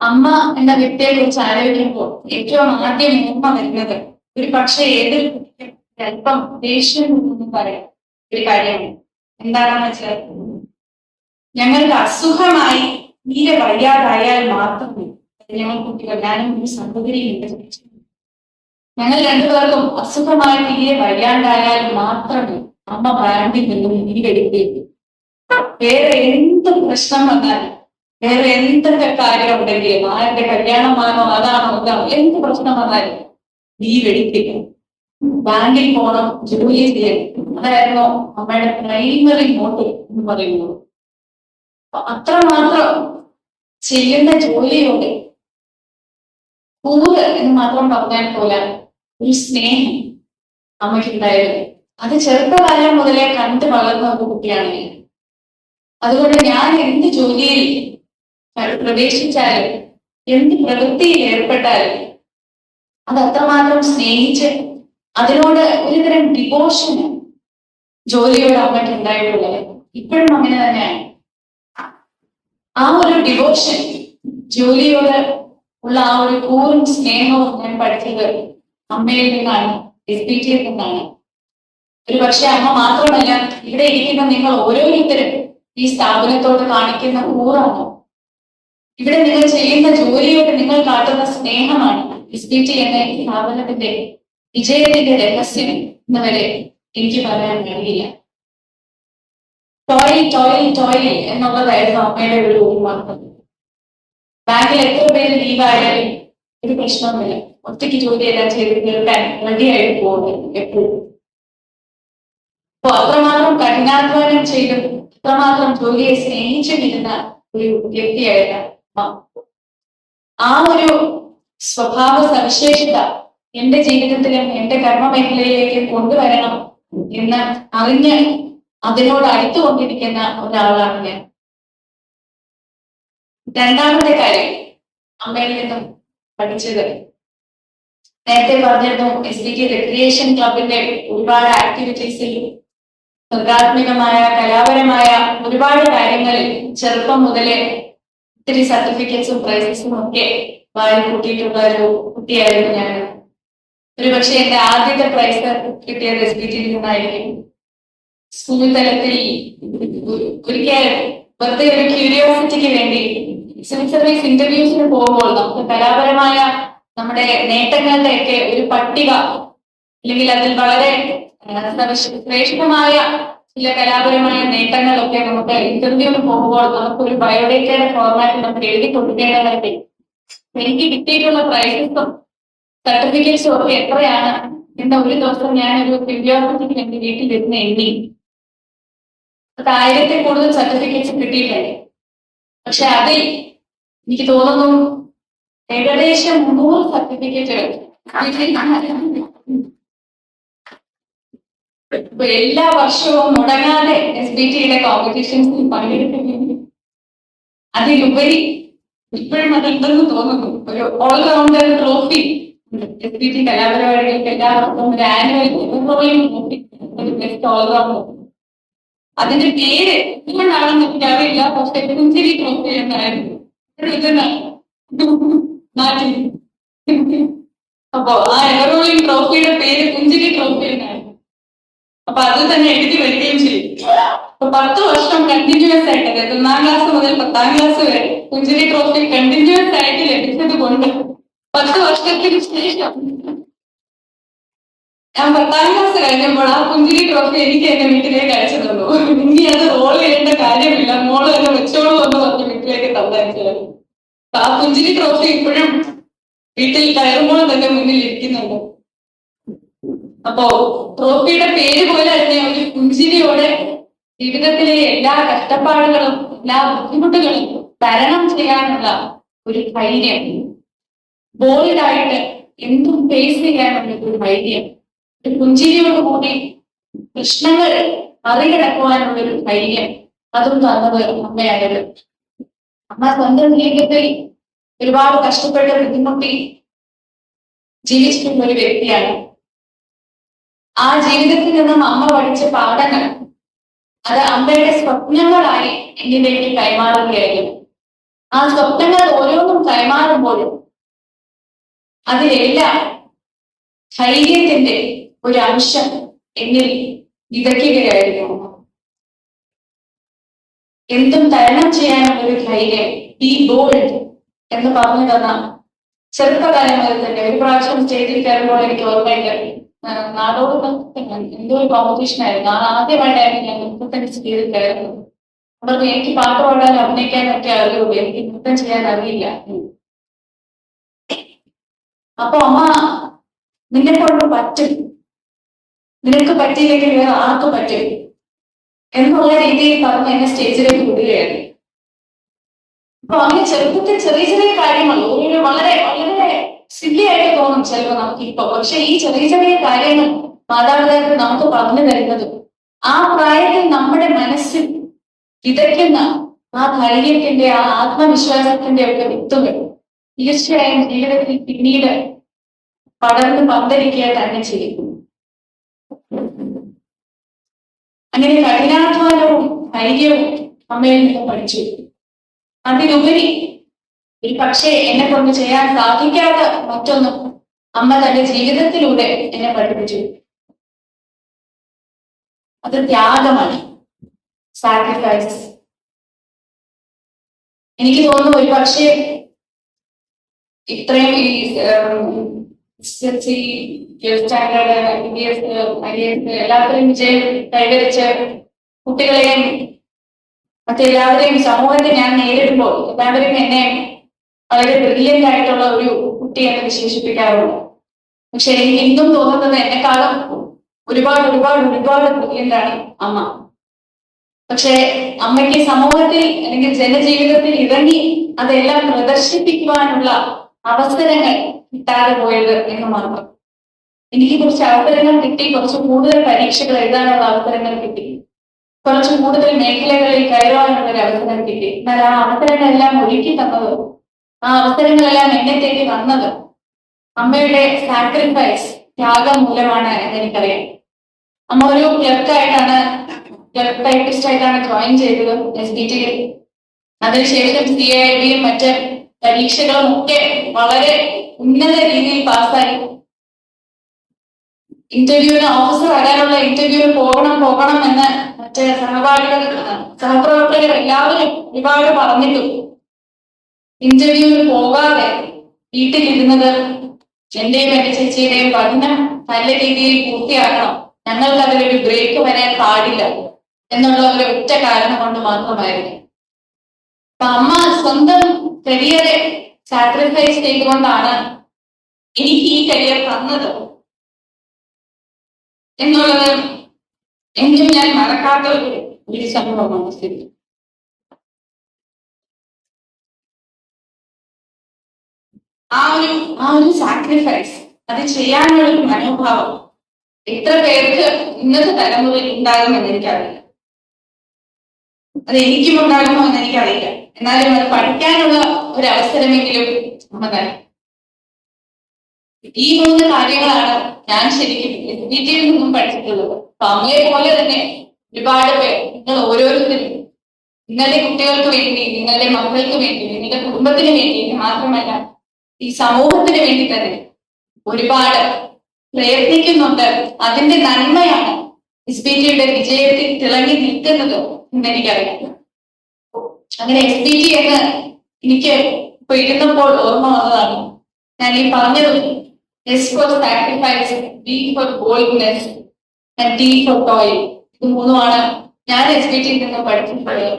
അമ്മ എന്ന വ്യക്തിയെ കുറിച്ച് ആലോചിക്കുമ്പോൾ ഏറ്റവും ആദ്യം ഓർമ്മ വരുന്നത് ഒരു പക്ഷേ ഏതൊരു കുട്ടിക്കും അല്പം ദേഷ്യം എന്ന് പറയാം. ഒരു കാര്യമാണ്. എന്താണെന്ന് വെച്ചാൽ ഞങ്ങൾക്ക് അസുഖമായി തീരെ വയ്യാതായാൽ മാത്രമേ ഞങ്ങൾ കുട്ടികൾ ഞാനും ഒരു സഹോദരിയുണ്ട് ഞങ്ങൾ രണ്ടുപേർക്കും അസുഖമായി തീരെ വയ്യാണ്ടായാൽ മാത്രമേ അമ്മ ബ്രാൻഡിൽ നിന്നും നീരെടുക്കുകയുള്ളൂ വേറെ എന്ത് പ്രശ്നം വന്നാലും വേറെ എന്തൊക്കെ കാര്യം ഉണ്ടെങ്കിലും ആരുടെ കല്യാണമാണോ അതാണോ ഇതാണോ എന്ത് പ്രശ്നം വന്നാലും നീ വെടിപ്പിക്കും. ബാങ്കിൽ പോകണം ജോലി ചെയ്യണം അതായിരുന്നു അമ്മയുടെ പ്രൈമറി മോട്ടീവ് എന്ന് പറയുന്നത്. അത്ര അത്രമാത്രം ചെയ്യുന്ന ജോലിയോടെ കൂറ് എന്ന് മാത്രം പറഞ്ഞാൽ പോലെ ഒരു സ്നേഹം അമ്മയ്ക്കുണ്ടായിരുന്നു. അത് ചെറുപ്പകാലം മുതലേ കണ്ടു വളർന്ന ഒരു കുട്ടിയാണ് അതുകൊണ്ട് ഞാൻ എന്ത് ജോലിയിൽ പ്രവേശിച്ചാലും എന്ത് പ്രവൃത്തിയിൽ ഏർപ്പെട്ടാലും അത് അത്രമാത്രം സ്നേഹിച്ച് അതിനോട് ഒരുതരം ഡിവോഷൻ ജോലിയോട് അമ്മയ്ക്ക് ഉണ്ടായിട്ടുള്ളത്. ഇപ്പോഴും അങ്ങനെ തന്നെയാണ്. ആ ഒരു ഡിവോഷൻ ജോലിയോട് ഉള്ള ആ ഒരു കൂറും സ്നേഹവും ഞാൻ പഠിച്ചത് അമ്മയിൽ നിന്നാണ് എസ് പി ടിയിൽ നിന്നാണ്. ഒരു പക്ഷെ അമ്മ മാത്രമല്ല ഇവിടെ ഇരിക്കുന്ന നിങ്ങൾ ഓരോരുത്തരും ഈ സ്ഥാപനത്തോട് കാണിക്കുന്ന കൂറാണ് ഇവിടെ നിങ്ങൾ ചെയ്യുന്ന ജോലിയോട് നിങ്ങൾ കാട്ടുന്ന സ്നേഹമാണ്. പി എന്ന സ്ഥാപനത്തിന്റെ വിജയത്തിന്റെ രഹസ്യം എന്ന് വരെ എനിക്ക് പറയാൻ കഴിയില്ല. ടോയിൽ ടോയിൽ ടോയിൽ എന്നുള്ളതായിരുന്നു അമ്മയുടെ ഒരു വാർത്ത ബാങ്കിൽ എത്ര പേര് ലീവായാലും ഒരു പ്രശ്നവുമില്ല. ഒറ്റയ്ക്ക് ജോലി എല്ലാം ചെയ്ത് തീർക്കാൻ റെഡി ആയിട്ട് പോകുന്നു എപ്പോഴും. അപ്പൊ അത്രമാത്രം കഠിനാധ്വാനം ചെയ്തും അത്രമാത്രം ജോലിയെ സ്നേഹിച്ചിരുന്ന ഒരു വ്യക്തിയായിരുന്നു അമ്മ ആ ഒരു സ്വഭാവ സവിശേഷത എന്റെ ജീവിതത്തിലും എന്റെ കർമ്മ മേഖലയിലേക്ക് കൊണ്ടുവരണം എന്ന് അറിഞ്ഞ് അതിനോട് അടുത്തുകൊണ്ടിരിക്കുന്ന ഒരാളാണ് ഞാൻ. രണ്ടാമത്തെ കാര്യം അമ്മയിൽ നിന്നും പഠിച്ചത്. നേരത്തെ പറഞ്ഞിരുന്നു എസ് ഡി കെ റിക്രിയേഷൻ ക്ലബിന്റെ ഒരുപാട് ആക്ടിവിറ്റീസിൽ സർഗാത്മികമായ കലാപരമായ ഒരുപാട് കാര്യങ്ങളിൽ ചെറുപ്പം മുതലേ ഒത്തിരി സർട്ടിഫിക്കറ്റ്സും പ്രൈസസും ഒക്കെ വാങ്ങി കൂട്ടിയിട്ടുള്ള ഒരു കുട്ടിയായിരുന്നു ഞാൻ. ഒരു പക്ഷെ എന്റെ ആദ്യത്തെ പ്രൈസ് കിട്ടിയത് എസ് ബി ടി നിന്നായിരിക്കും. സ്കൂൾ തലത്തിൽ ഒരിക്കൽ വെറുതെ ഒരു ക്യൂരിയോസിറ്റിക്ക് വേണ്ടി സിവിൽ സർവീസ് ഇന്റർവ്യൂസിന് പോകുമ്പോൾ നമുക്ക് കലാപരമായ നമ്മുടെ നേട്ടങ്ങളുടെ ഒക്കെ ഒരു പട്ടിക അല്ലെങ്കിൽ അതിൽ വളരെ ശ്രേഷ്ഠമായ ചില കലാപരമായ നേട്ടങ്ങളൊക്കെ നമുക്ക് ഇന്റർവ്യൂവിന് പോകുമ്പോൾ നമുക്ക് ഒരു ബയോഡേറ്റയുടെ ഫോർമാറ്റിൽ നമുക്ക് എഴുതി കൊടുക്കേണ്ടതായിട്ട് എനിക്ക് കിട്ടിയിട്ടുള്ള പ്രൈസസും സർട്ടിഫിക്കറ്റ്സും ഒക്കെ എത്രയാണ് എന്ന ഒരു ദിവസം ഞാൻ ഒരു ക്യൂരിയോസിറ്റിക്ക് എന്റെ വീട്ടിലിരുന്ന് എഴുതി. അത് ആയിരത്തിൽ കൂടുതൽ സർട്ടിഫിക്കറ്റ്സ് കിട്ടിയിട്ടുണ്ട് പക്ഷെ അതിൽ എനിക്ക് തോന്നുന്നു ഏകദേശം നൂറ് സർട്ടിഫിക്കറ്റുകൾ എല്ലാ വർഷവും മുടങ്ങാതെ എസ് ബി ടിയുടെ കോമ്പറ്റീഷൻസിൽ പങ്കെടുക്കുന്നുണ്ട് അതിലുപരി ഇപ്പോഴും അതുണ്ടെന്ന് തോന്നുന്നു. ഒരു all rounder trophy S B T കലാപരിപാടികൾക്ക് എല്ലാവർക്കും ഒരു ആനുവൽ ട്രോഫി ബെസ്റ്റ് ഓൾറൗണ്ടർ അതിന്റെ പേര് എന്തുകൊണ്ടാണെന്ന് എനിക്കറിയില്ല. പക്ഷെ പുഞ്ചിരി ട്രോഫി എന്നായിരുന്നു. ഒരു ഇതെന്നാണ് നാട്ടിൽ അപ്പോ ആ എവറോളിംഗ് ട്രോഫിയുടെ പേര് പുഞ്ചിരി ട്രോഫി എന്നായിരുന്നു അപ്പൊ അത് തന്നെ എഴുതി വരികയും ചെയ്യും അപ്പൊ പത്ത് വർഷം കണ്ടിന്യൂസ് ആയിട്ട് അതായത് ഒന്നാം ക്ലാസ് മുതൽ പത്താം ക്ലാസ് വരെ പുഞ്ചിരി ട്രോഫി കണ്ടിന്യൂസ് ആയിട്ട് ലഭിച്ചത് കൊണ്ട് പത്ത് വർഷത്തിന് ശേഷം ഞാൻ പത്താം ക്ലാസ് കഴിഞ്ഞപ്പോൾ ആ പുഞ്ചിരി ട്രോഫി എനിക്ക് എന്റെ വീട്ടിലേക്ക് അയച്ചു തന്നു. ഇനി അത് റോൾ ചെയ്യേണ്ട കാര്യമില്ല. മോൾ തന്നെ വെച്ചോളൂ എന്ന് പറഞ്ഞ് വീട്ടിലേക്ക് തന്നയച്ചത്. ആ പുഞ്ചിരി ട്രോഫി ഇപ്പോഴും വീട്ടിൽ കയറുമ്പോൾ തന്നെ മുന്നിൽ ഇരിക്കുന്നുണ്ട്. അപ്പോ ട്രോഫിയുടെ പേര് പോലെ തന്നെ ഒരു പുഞ്ചിരിയോടെ ജീവിതത്തിലെ എല്ലാ കഷ്ടപ്പാടുകളും എല്ലാ ബുദ്ധിമുട്ടുകളും തരണം ചെയ്യാനുള്ള ഒരു ധൈര്യം. ബോൾഡായിട്ട് എന്തും ഫേസ് ചെയ്യാനുള്ള ഒരു ധൈര്യം. ഒരു പുഞ്ചിരിയോട് കൂടി പ്രശ്നങ്ങൾ മറികടക്കുവാനുള്ള ഒരു ധൈര്യം അതും തന്നത് അമ്മയായത്. അമ്മ സ്വന്തം ജീവിതത്തിൽ ഒരുപാട് കഷ്ടപ്പെട്ട് ബുദ്ധിമുട്ടി ജീവിച്ചിട്ടുള്ള ഒരു വ്യക്തിയാണ്. ആ ജീവിതത്തിൽ നിന്നും അമ്മ പഠിച്ച പാഠങ്ങൾ അത് അമ്മയുടെ സ്വപ്നങ്ങളായി എന്നിലേക്ക് കൈമാറുകയായിരുന്നു ആ സ്വപ്നങ്ങൾ ഓരോന്നും കൈമാറുമ്പോഴും അതിലെല്ലാം ധൈര്യത്തിന്റെ ഒരു അംശം എന്നിൽ വിതയ്ക്കുകയായിരുന്നു. എന്തും തരണം ചെയ്യാനുള്ള ഒരു ധൈര്യം ഈ ബോൾഡ് എന്ന് പറഞ്ഞു തന്ന ചെറുപ്പകാലം മുതൽ തന്നെ ഒരു പ്രാവശ്യം കയറുമ്പോൾ എനിക്ക് ഓർമ്മയുണ്ട് ആ, നാടോടി നൃത്തം എന്തോ ഒരു കോമ്പറ്റീഷൻ ആയിരുന്നു. ഞാൻ ആദ്യമായിട്ടായിരുന്നു ഞാൻ നൃത്തം ചെയ്ത് കയറുന്നത്. അവർക്ക് എനിക്ക് പാട്ട് പാടാൻ അഭിനയിക്കാനും ഒക്കെ അറിയുള്ളൂ എനിക്ക് നൃത്തം ചെയ്യാൻ അറിയില്ല. അപ്പൊ അമ്മ നിന്നെ കൊണ്ട് പറ്റും. നിനക്ക് പറ്റിയില്ലെങ്കിൽ വേറെ ആർക്ക് പറ്റും? എന്നുള്ള രീതിയിൽ പറഞ്ഞ് എന്നെ സ്റ്റേജിലേക്ക് വിടുകയായിരുന്നു. അപ്പൊ അങ്ങനെ ചെറുപ്പത്തിൽ ചെറിയ ചെറിയ കാര്യങ്ങൾ വളരെ വളരെ ആയിട്ട് ചിലപ്പോ നമുക്ക് ഇപ്പൊ പക്ഷെ ഈ ചെറിയ ചെറിയ കാര്യങ്ങൾ മാതാപിതാക്കൾ നമുക്ക് പറഞ്ഞു തരുന്നതും ആ പ്രായത്തിൽ നമ്മുടെ മനസ്സിൽ വിതയ്ക്കുന്ന ആ ധൈര്യത്തിന്റെ ആ ആത്മവിശ്വാസത്തിന്റെ ഒക്കെ വിത്തുകൾ തീർച്ചയായും ജീവിതത്തിൽ പിന്നീട് പടർന്ന് പന്തലിക്കുക തന്നെ ചെയ്യും. അങ്ങനെ കഠിനാധ്വാനവും ധൈര്യവും അമ്മയിൽ നിന്ന് പഠിച്ചു. അതിലുപരി ഒരു പക്ഷേ എന്നെ കൊണ്ട് ചെയ്യാൻ സാധിക്കാത്ത മറ്റൊന്നും അമ്മ തന്റെ ജീവിതത്തിലൂടെ എന്നെ പഠിപ്പിച്ചു. അത് ത്യാഗമാണ് സാക്രിഫൈസ് എനിക്ക് തോന്നുന്നു ഒരു പക്ഷേ ഇത്രയും ഈ സ്റ്റാൻഡേർഡ് വിജയം കൈവരിച്ച് കുട്ടികളെയും മറ്റെല്ലാവരെയും സമൂഹത്തെ ഞാൻ നേരിടുമ്പോൾ എല്ലാവരും എന്നെ വളരെ ബ്രില്യന്റ് ആയിട്ടുള്ള ഒരു കുട്ടി എന്ന് വിശേഷിപ്പിക്കാറുണ്ട്. പക്ഷെ എനിക്ക് ഇന്നും തോന്നുന്നത് എന്നെക്കാളും ഒരുപാട് ഒരുപാട് ഒരുപാട് ബ്രില്യന്റ് ആണ് അമ്മ. പക്ഷെ അമ്മയ്ക്ക് സമൂഹത്തിൽ അല്ലെങ്കിൽ ജനജീവിതത്തിൽ ഇറങ്ങി അതെല്ലാം പ്രദർശിപ്പിക്കുവാനുള്ള അവസരങ്ങൾ കിട്ടാതെ പോയത് എന്ന് മാത്രം. എനിക്ക് കുറച്ച് അവസരങ്ങൾ കിട്ടി കുറച്ച് കൂടുതൽ പരീക്ഷകൾ എഴുതാനുള്ള അവസരങ്ങൾ കിട്ടി. കുറച്ച് കൂടുതൽ മേഖലകളിൽ കയറുവാനുള്ള ഒരു അവസരം കിട്ടി. എന്നാൽ ആ അവസരങ്ങളെല്ലാം ഒരുക്കി തന്നത് ആ അവസരങ്ങളെല്ലാം എന്നെ തേടി വന്നത് അമ്മയുടെ സാക്രിഫൈസ് ത്യാഗം മൂലമാണ് എന്ന് എനിക്കറിയാം അമ്മ ഒരു ക്ലർക്കായിട്ടാണ് ക്ലർക്ക് ടൈപ്പിസ്റ്റ് ആയിട്ടാണ് ജോയിൻ ചെയ്തത് എസ് ബി ടിയിൽ അതിനുശേഷം സി ഐ ബിയും മറ്റ് പരീക്ഷകളും ഒക്കെ വളരെ ഉന്നത രീതിയിൽ പാസ്സായി. ഇന്റർവ്യൂവിന് ഓഫീസർ വരാനുള്ള ഇന്റർവ്യൂവിന് പോകണം പോകണം എന്ന് മറ്റേ സഹപാഠികൾ സഹപ്രവർത്തകർ എല്ലാവരും ഒരുപാട് പറഞ്ഞിട്ടും ഇന്റർവ്യൂവിന് പോകാതെ വീട്ടിലിരുന്നത് എന്റെയും എന്റെ ചേച്ചിയുടെയും പഠനം നല്ല രീതിയിൽ പൂർത്തിയാക്കണം. ഞങ്ങൾക്ക് അതിലൊരു ബ്രേക്ക് വരാൻ പാടില്ല എന്നുള്ള ഒരു ഒറ്റ കാരണം കൊണ്ട് മാത്രമായിരുന്നു. അപ്പൊ അമ്മ സ്വന്തം കരിയറെ സാക്രിഫൈസ് ചെയ്തുകൊണ്ടാണ് എനിക്ക് ഈ കരിയർ തന്നത് എന്നുള്ളത് എങ്കിലും ഞാൻ മറക്കാത്ത ഒരു സംഭവമാണ് സ്ഥിതി. ആ ഒരു ആ ഒരു സാക്രിഫൈസ് അത് ചെയ്യാനുള്ള ഒരു മനോഭാവം എത്ര പേർക്ക് ഇന്നത്തെ തലമുറയിൽ ഉണ്ടാകുമെന്ന് എനിക്കറിയില്ല അത് എനിക്കും ഉണ്ടാകുമോ എന്ന് എനിക്കറിയില്ല എന്നാലും അത് പഠിക്കാനുള്ള ഒരു അവസരമെങ്കിലും തന്നെ ഈ മൂന്ന് കാര്യങ്ങളാണ് ഞാൻ ശരിക്കും ടിയിൽ നിന്നും പഠിച്ചിട്ടുള്ളത്. അപ്പൊ അമ്മയെ പോലെ തന്നെ ഒരുപാട് പേർ നിങ്ങൾ ഓരോരുത്തരും നിങ്ങളുടെ കുട്ടികൾക്ക് വേണ്ടി നിങ്ങളുടെ മക്കൾക്ക് വേണ്ടി നിങ്ങളുടെ കുടുംബത്തിന് വേണ്ടി മാത്രമല്ല ഈ സമൂഹത്തിന് വേണ്ടി തന്നെ ഒരുപാട് പ്രയത്നിക്കുന്നുണ്ട്. അതിന്റെ നന്മയാണ് എസ് ബി ടിയുടെ വിജയത്തിൽ തിളങ്ങി നിൽക്കുന്നത് എന്ന് എനിക്കറിയാം അങ്ങനെ എസ് ബി ടി എന്ന് എനിക്ക് ഇപ്പൊ ഇരുന്നപ്പോൾ ഓർമ്മ വന്നതാണ്. ഞാൻ ഈ പറഞ്ഞത് S for sacrifice B for boldness and D for toy ഇത് മൂന്നുമാണ് ഞാൻ എസ് ബി ടിയിൽ നിന്ന് പഠിച്ചിട്ടുള്ളത്.